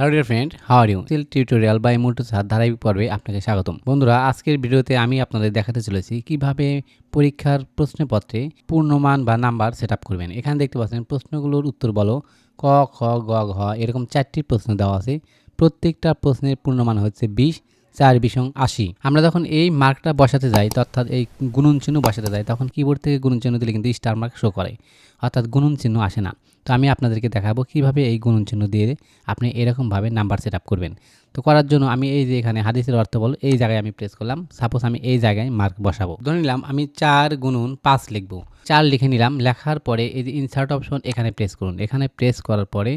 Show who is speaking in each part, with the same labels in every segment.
Speaker 1: Hello dear friend how are you still tutorial by Mutu sir ধারাবাহিক পর্বে আপনাকে স্বাগতম। বন্ধুরা, আজকের ভিডিওতে আমি আপনাদের দেখাতে চলেছি কীভাবে পরীক্ষার প্রশ্নপত্রে পূর্ণমান বা নাম্বার সেট করবেন। এখানে দেখতে পাচ্ছেন, প্রশ্নগুলোর উত্তর বলো। ক, খ, গ, ঘ, এরকম চারটি প্রশ্ন দেওয়া আছে। প্রত্যেকটা প্রশ্নের পূর্ণমান হচ্ছে বিশ। চার বিশং আশি। আমরা যখন এই মার্কটা বসাতে যাই অর্থাৎ এই গুণন চিহ্ন বসাতে যাই, তখন কিবোর্ড থেকে গুণন চিহ্ন দিলে কিন্তু স্টার মার্ক শো করে। অর্থাৎ গুণন চিহ্ন আসে না। তো আমি আপনাদেরকে দেখাবো কীভাবে এই গুণন চিহ্ন দিয়ে আপনি এরকমভাবে নাম্বার সেট আপ করবেন। তো করার জন্য আমি এই যে এখানে হাদিসের অর্থ বল, এই জায়গায় আমি প্রেস করলাম। সাপোজ আমি এই জায়গায় মার্ক বসাবো। ধরে নিলাম আমি চার গুণন পাঁচ লিখব। চার লিখে নিলাম। লেখার পরে এই যে ইনসার্ট অপশন এখানে প্রেস করুন। এখানে প্রেস করার পরে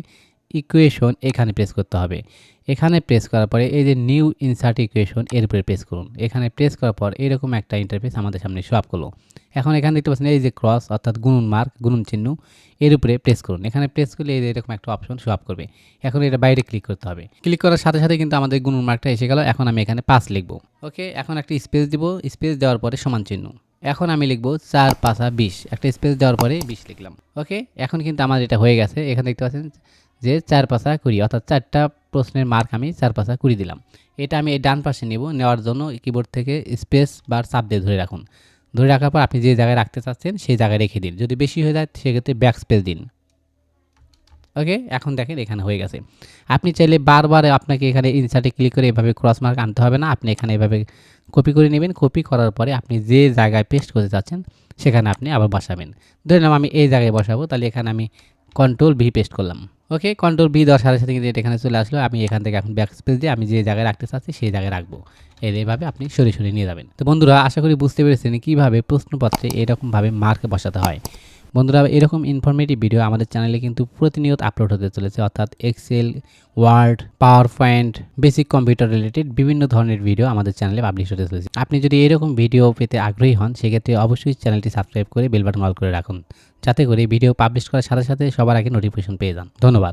Speaker 1: ইকুয়েশন এখানে প্রেস করতে হবে। এখানে প্রেস করার পরে এই যে নিউ ইনসার্ট ইকুয়েশন এর উপরে প্রেস করুন। এখানে প্রেস করার পর এরকম একটা ইন্টারফেস আমাদের সামনে আপ করল। এখন এখানে দেখতে পাচ্ছেন এই যে ক্রস অর্থাৎ গুণন মার্ক গুণন চিহ্ন এর উপরে প্রেস করুন। এখানে প্রেস করলে এই এরকম একটা অপশন আপ করবে। এখন এটা বাইরে ক্লিক করতে হবে। ক্লিক করার সাথে সাথে কিন্তু আমাদের গুণন মার্কটা এসে গেল। এখন আমি এখানে পাঁচ লিখব। ওকে এখন একটা স্পেস দিব। স্পেস দেওয়ার পরে সমান চিহ্ন। এখন আমি লিখব চার পাঁচা বিশ। একটা স্পেস দেওয়ার পরে বিশ লিখলাম। ওকে এখন কিন্তু আমার এটা হয়ে গেছে। এখানে দেখতে পাচ্ছেন যে চার পাশা কুড়ি, অর্থাৎ চারটা প্রশ্নের মার্ক আমি চার পাশা কুড়ি দিলাম। এটা আমি এই ডান পাশে নেব, নেওয়ার জন্য কিবোর্ড থেকে স্পেস বা চাপ দিয়ে ধরে রাখুন। ধরে রাখার পর আপনি যে জায়গায় রাখতে চাচ্ছেন সেই জায়গায় রেখে দিন। যদি বেশি হয়ে যায় সেক্ষেত্রে ব্যাক স্পেস দিন। ওকে এখন দেখেন এখানে হয়ে গেছে। আপনি চাইলে বারবার আপনাকে এখানে ইনসার্টে ক্লিক করে এভাবে ক্রস মার্ক আনতে হবে না। আপনি এখানে এভাবে কপি করে নেবেন। কপি করার পরে আপনি যে জায়গায় পেস্ট করতে চাচ্ছেন সেখানে আপনি আবার বসাবেন। ধরে নাম আমি এই জায়গায় বসাবো, তাহলে এখানে আমি কন্ট্রোল ভি পেস্ট করলাম। ওকে কন্ট্রোল বি দেওয়ার সাথে সাথে কিন্তু এটা এখানে চলে আসলো। আমি এখান থেকে এখন ব্যাক দিয়ে আমি যে জায়গায় রাখতে চাচ্ছি সেই জায়গায় রাখব। এইভাবে আপনি সরিয়ে সরিয়ে নিয়ে যাবেন। তো বন্ধুরা, আশা করি বুঝতে পেরেছেন কীভাবে প্রশ্নপত্রে এরকমভাবে মার্ক বসাতে হয়। বন্ধুরা, এরকম ইনফরমেটিভ ভিডিও আমাদের চ্যানেলে কিন্তু প্রতিনিয়ত আপলোড হতে চলেছে। অর্থাৎ Excel Word PowerPoint basic computer related বিভিন্ন ধরনের ভিডিও আমাদের চ্যানেলে পাবলিশ হতে চলেছে। আপনি যদি এরকম ভিডিও পেতে আগ্রহী হন, সেক্ষেত্রে অবশ্যই চ্যানেলটি সাবস্ক্রাইব করে বেলবাটন অল করে রাখুন। যাতে করে ভিডিও পাবলিশ করার সাথে সাথে সবার আগে নোটিফিকেশন পেয়ে যান। ধন্যবাদ।